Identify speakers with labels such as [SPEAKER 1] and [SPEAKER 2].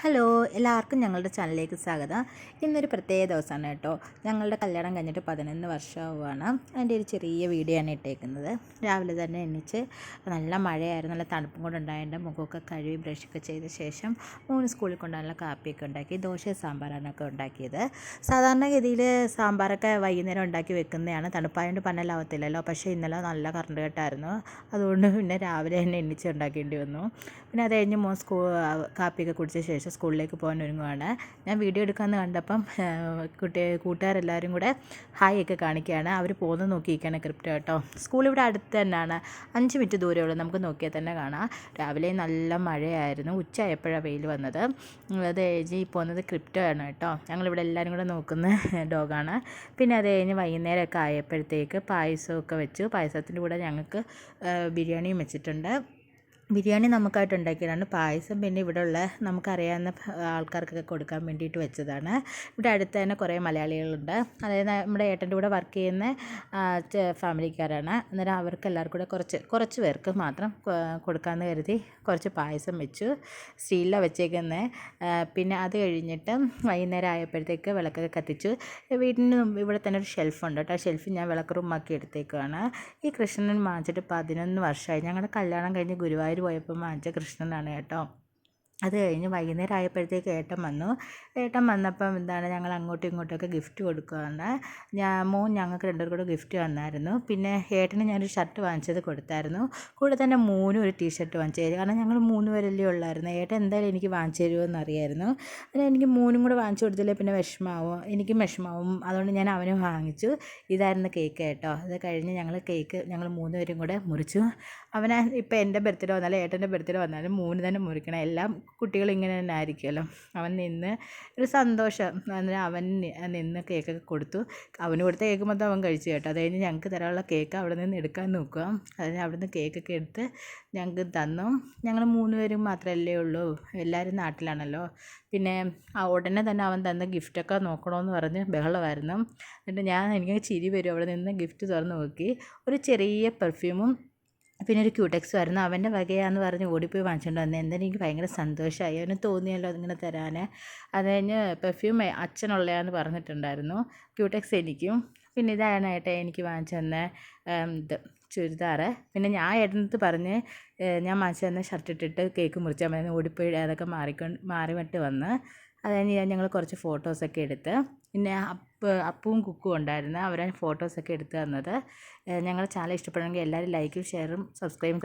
[SPEAKER 1] Hello എല്ലാവർക്കും ഞങ്ങളുടെ ചാനലിലേക്ക് സ്വാഗതം. ഇന്നൊരു പ്രത്യേക ദിവസമാണ് കേട്ടോ. ഞങ്ങളുടെ കല്യാണം കഴിഞ്ഞിട്ട് പതിനൊന്ന് വർഷമാവുകയാണ് അതിന്റെ ഒരു ചെറിയ വീഡിയോ ആണ് ഇട്ടേക്കുന്നത്. രാവിലെ തന്നെ എണ്ണിച്ച് നല്ല മഴയായിരുന്നു. നല്ല തണുപ്പും കൂടെ ഉണ്ടായതുകൊണ്ട് മുഖമൊക്കെ കഴുകി ബ്രഷൊക്കെ ചെയ്ത ശേഷം മൂന്ന് സ്കൂളിൽ കൊണ്ടുള്ള കാപ്പിയൊക്കെ ഉണ്ടാക്കി ദോശ സാമ്പാറാണൊക്കെ ഉണ്ടാക്കിയത്. സാധാരണഗതിയിൽ സാമ്പാറൊക്കെ വൈകുന്നേരം ഉണ്ടാക്കി വെക്കുന്നതാണ്. തണുപ്പായതുകൊണ്ട് പന്നലാവത്തില്ലല്ലോ പക്ഷേ ഇന്നലെ നല്ല കറണ്ട് കെട്ടായിരുന്നു. അതുകൊണ്ട് പിന്നെ രാവിലെ തന്നെ എണ്ണിച്ച് ഉണ്ടാക്കേണ്ടി വന്നു. പിന്നെ അത് കഴിഞ്ഞ് മോൻ സ്കൂൾ കാപ്പിയൊക്കെ കുടിച്ച ശേഷം സ്കൂളിലേക്ക് പോകാൻ ഒരുങ്ങുവാണ്. ഞാൻ വീഡിയോ എടുക്കാമെന്ന് കണ്ടപ്പം കുട്ടി കൂട്ടുകാരെല്ലാവരും കൂടെ ഹായ് ഒക്കെ കാണിക്കുകയാണ്. അവർ പോകുന്നത് നോക്കിയിരിക്കുകയാണ് ക്രിപ്റ്റോ കേട്ടോ. സ്കൂൾ ഇവിടെ അടുത്ത് തന്നെയാണ്. അഞ്ച് മിനിറ്റ് ദൂരമുള്ളൂ നമുക്ക് നോക്കിയാൽ തന്നെ കാണാം. രാവിലെ നല്ല മഴയായിരുന്നു. ഉച്ചയായപ്പോഴാണ് വെയിൽ വന്നത്. അത് കഴിഞ്ഞ് പോകുന്നത് ക്രിപ്റ്റോ ആണ് കേട്ടോ. ഞങ്ങളിവിടെ എല്ലാവരും കൂടെ നോക്കുന്ന ഡോഗാണ്. പിന്നെ അത് കഴിഞ്ഞ് വൈകുന്നേരമൊക്കെ ആയപ്പോഴത്തേക്ക് പായസമൊക്കെ വെച്ചു. പായസത്തിന്റെ കൂടെ ഞങ്ങൾക്ക് ബിരിയാണിയും വെച്ചിട്ടുണ്ട്. ബിരിയാണി നമുക്കായിട്ട് ഉണ്ടാക്കിയതാണ്. പായസം പിന്നെ ഇവിടെ ഉള്ള നമുക്കറിയാവുന്ന ആൾക്കാർക്കൊക്കെ കൊടുക്കാൻ വേണ്ടിയിട്ട് വെച്ചതാണ്. ഇവിടെ അടുത്ത് തന്നെ കുറേ മലയാളികളുണ്ട്. അതായത് നമ്മുടെ ഏട്ടന്റെ കൂടെ വർക്ക് ചെയ്യുന്ന ഫാമിലിക്കാരാണ്. അന്നേരം അവർക്ക് എല്ലാവർക്കും കൂടെ കുറച്ച് കുറച്ച് പേർക്ക് മാത്രം കൊടുക്കാമെന്ന് കരുതി കുറച്ച് പായസം വെച്ചു. സ്റ്റീലിലാണ് വെച്ചേക്കുന്നത് പിന്നെ അത് കഴിഞ്ഞിട്ട് വൈകുന്നേരം ആയപ്പോഴത്തേക്ക് വിളക്കൊക്കെ കത്തിച്ചു. വീടിന് ഇവിടെ തന്നെ ഒരു ഷെൽഫുണ്ട് കേട്ടോ. ആ ഷെൽഫ് ഞാൻ വിളക്ക് റൂമാക്കി എടുത്തേക്കുവാണ്. ഈ കൃഷ്ണൻ വാങ്ങിച്ചിട്ട് പതിനൊന്ന് വർഷമായി. ഞങ്ങളുടെ കല്യാണം കഴിഞ്ഞ് ഗുരുവായൂർ പോയപ്പോൾ വാങ്ങിച്ച കൃഷ്ണനാണ് കേട്ടോ. അത് കഴിഞ്ഞ് വൈകുന്നേരം ആയപ്പോഴത്തേക്ക് ഏട്ടൻ വന്നു. ഏട്ടൻ വന്നപ്പം എന്താണ് ഞങ്ങൾ അങ്ങോട്ടും ഇങ്ങോട്ടൊക്കെ ഗിഫ്റ്റ് കൊടുക്കുകയാണ്. ഞാൻ മോൻ ഞങ്ങൾക്ക് രണ്ടുപേർ കൂടെ ഗിഫ്റ്റ് വന്നായിരുന്നു പിന്നെ ഏട്ടന് ഞാനൊരു ഷർട്ട് വാങ്ങിച്ചത് കൊടുത്തായിരുന്നു. കൂടെ തന്നെ മോനും ഒരു ടീഷർട്ട് വാങ്ങിച്ചു തരും. കാരണം ഞങ്ങൾ മൂന്ന് പേരല്ലേ ഉള്ളായിരുന്നു. ഏട്ടൻ എന്തായാലും എനിക്ക് വാങ്ങിച്ചു തരുമോ അറിയായിരുന്നു അതിന് എനിക്ക് മൂന്നും കൂടെ വാങ്ങിച്ചു കൊടുത്തില്ലേ പിന്നെ വിഷമാവും. എനിക്കും വിഷമാവും. അതുകൊണ്ട് ഞാൻ അവനും വാങ്ങിച്ചു. ഇതായിരുന്നു കേക്ക് കേട്ടോ. അത് കഴിഞ്ഞ് ഞങ്ങൾ കേക്ക് ഞങ്ങൾ മൂന്ന് പേരും കൂടെ മുറിച്ചു. അവനെ ഇപ്പം എന്റെ ബർത്ത്ഡേ വന്നാലും ഏട്ടന്റെ ബർത്ത്ഡേ വന്നാലും മൂന്ന് തന്നെ മുറിക്കണം എല്ലാം കുട്ടികൾ ഇങ്ങനെ തന്നെ ആയിരിക്കുമല്ലോ. അവൻ നിന്ന് ഒരു സന്തോഷം. അന്നേരം അവൻ നിന്ന് കേക്കൊക്കെ കൊടുത്തു. അവന് കൊടുത്ത കേക്ക് മൊത്തം അവൻ കഴിച്ചു കേട്ടോ. അത് കഴിഞ്ഞ് ഞങ്ങൾക്ക് തരാനുള്ള കേക്ക് അവിടെ നിന്ന് എടുക്കാൻ നോക്കുക. അതിന് അവിടെ നിന്ന് കേക്കൊക്കെ എടുത്ത് ഞങ്ങൾക്ക് തന്നു. ഞങ്ങൾ മൂന്ന് പേരും മാത്രമല്ലേ ഉള്ളൂ. എല്ലാവരും നാട്ടിലാണല്ലോ. പിന്നെ ആ ഉടനെ തന്നെ അവൻ തന്ന ഗിഫ്റ്റൊക്കെ നോക്കണമെന്ന് പറഞ്ഞ് ബഹളമായിരുന്നു. എന്നിട്ട് ഞാൻ എനിക്ക് ചിരി വരും. അവിടെ നിന്ന് ഗിഫ്റ്റ് തുറന്ന് നോക്കി. ഒരു ചെറിയ പെർഫ്യൂമും പിന്നെ ഒരു ക്യൂടെക്സ് ആയിരുന്നു അവന്റെ വകയാന്ന് പറഞ്ഞ് ഓടിപ്പോയി വാങ്ങിച്ചുകൊണ്ട് വന്നത് എന്തായാലും എനിക്ക് ഭയങ്കര സന്തോഷമായി. അവന് തോന്നിയല്ലോ അതിങ്ങനെ തരാൻ അത് കഴിഞ്ഞ് പെർഫ്യൂം അച്ഛനുള്ളതാണെന്ന് പറഞ്ഞിട്ടുണ്ടായിരുന്നു. ക്യൂടെക്സ് എനിക്കും. പിന്നെ ഇതാണ് ഏട്ടാ എനിക്ക് വാങ്ങിച്ചു തന്ന ഇത് ചുരിദാർ പിന്നെ ഞാൻ ഏട്ടനടുത്ത് പറഞ്ഞ് ഞാൻ വാങ്ങിച്ചു തന്ന ഷർട്ട് ഇട്ടിട്ട് കേക്ക് മുറിച്ചാൽ മതി ഓടിപ്പോയി അതൊക്കെ മാറിക്കൊണ്ട് മാറിവിട്ട് വന്ന് അത് കഴിഞ്ഞ് ഞങ്ങൾ കുറച്ച് ഫോട്ടോസൊക്കെ എടുത്ത് പിന്നെ അപ്പ് അപ്പവും കുക്കും ഉണ്ടായിരുന്നു. അവരാണ് ഫോട്ടോസൊക്കെ എടുത്ത് തന്നത്. ഞങ്ങളുടെ ചാനൽ ഇഷ്ടപ്പെടണമെങ്കിൽ എല്ലാവരും ലൈക്കും ഷെയറും സബ്സ്ക്രൈബും